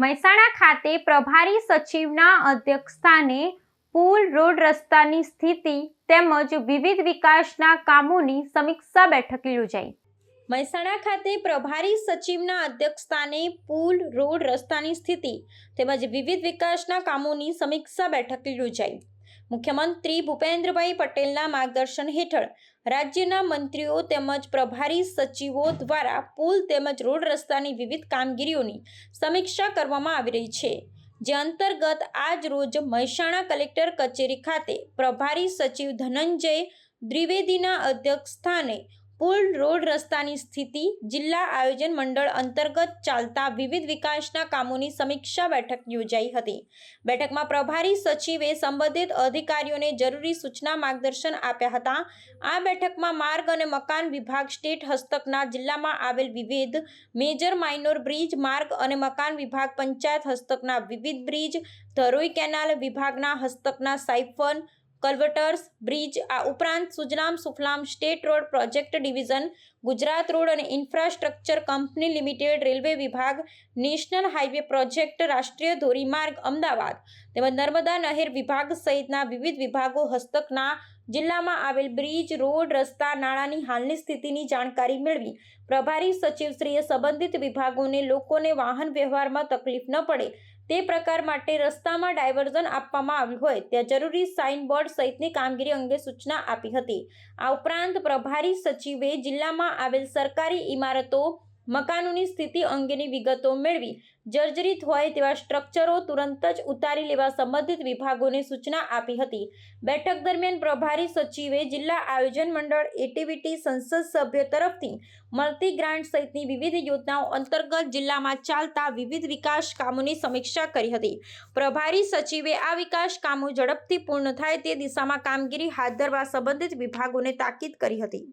મહેસાણા ખાતે પ્રભારી સચિવના અધ્યક્ષસ્થાને પુલ રોડ રસ્તાની સ્થિતિ તેમજ વિવિધ વિકાસના કામોની સમીક્ષા બેઠક યોજાઈ. મહેસાણા ખાતે પ્રભારી સચિવના અધ્યક્ષસ્થાને પુલ રોડ રસ્તાની સ્થિતિ તેમજ વિવિધ વિકાસના કામોની સમીક્ષા બેઠક યોજાઈ. મુખ્યમંત્રી ભૂપેન્દ્રભાઈ પટેલના માર્ગદર્શન હેઠળ રાજ્યના મંત્રીઓ તેમજ પ્રભારી સચિવો દ્વારા પુલ તેમજ રોડ રસ્તાની વિવિધ કામગીરીઓની સમીક્ષા કરવામાં આવી રહી છે. જે અંતર્ગત આજ રોજ મહેસાણા કલેક્ટર કચેરી ખાતે પ્રભારી સચિવ ધનંજય દ્વિવેદીના અધ્યક્ષસ્થાને પુલ રોડ રસ્તાની સ્થિતિ, જિલ્લા આયોજન મંડળ અંતર્ગત ચાલતા વિવિધ વિકાસના કામોની સમીક્ષા બેઠક યોજાઈ હતી. બેઠકમાં પ્રભારી સચિવે સંબંધિત અધિકારીઓને જરૂરી સૂચના માર્ગદર્શન આપ્યા હતા. આ બેઠકમાં માર્ગ અને મકાન વિભાગ સ્ટેટ હસ્તકના જિલ્લામાં આવેલ વિવિધ મેજર માઇનોર બ્રિજ, માર્ગ અને મકાન વિભાગ પંચાયત હસ્તકના વિવિધ બ્રિજ, ધરોઈ કેનાલ વિભાગના હસ્તકના સાયફન કલ્વટર્સ બ્રિજ, આ ઉપરાંત Sujalam Sufalam state road project division, Gujarat road અને ઇન્ફ્રાસ્ટ્રક્ચર કંપની લિમિટેડ રેલવે વિભાગ, નેશનલ હાઈવે પ્રોજેક્ટ, રાષ્ટ્રીય ધોરીમાર્ગ, અમદાવાદ તેમજ નર્મદા નહેર વિભાગ સહિતના વિવિધ વિભાગો હસ્તકના જિલ્લામાં આવેલ બ્રિજ, રોડ, રસ્તા નાળાની હાલની સ્થિતિની જાણકારી મેળવી. પ્રભારી સચિવશ્રીએ સંબંધિત વિભાગોને લોકોને વાહન વ્યવહારમાં તકલીફ ન પડે તે પ્રકાર માટે રસ્તામાં ડાયવર્ઝન આપવામાં આવ્યું હોય ત્યાં જરૂરી સાઇનબોર્ડ સહિતની કામગીરી અંગે સૂચના આપી હતી. આ ઉપરાંત પ્રભારી સચિવે જિલ્લામાં આવેલ સરકારી ઇમારતો મકાનોની સ્થિતિ અંગેની વિગતો મેળવી. જર્જરિત હોય તેવા સ્ટ્રક્ચરો તુરંત જ ઉતારી લેવા સંબંધિત વિભાગોને સૂચના આપી હતી. બેઠક દરમિયાન પ્રભારી સચિવે જિલ્લા આયોજન મંડળ, એટીવીટી સંસદ સભ્ય તરફથી મળતી ગ્રાન્ટ સહિતની વિવિધ યોજનાઓ અંતર્ગત જિલ્લામાં ચાલતા વિવિધ વિકાસ કામોની સમીક્ષા કરી હતી. પ્રભારી સચિવે આ વિકાસ કામો ઝડપથી પૂર્ણ થાય તે દિશામાં કામગીરી હાથ ધરવા સંબંધિત વિભાગોને તાકીદ કરી હતી.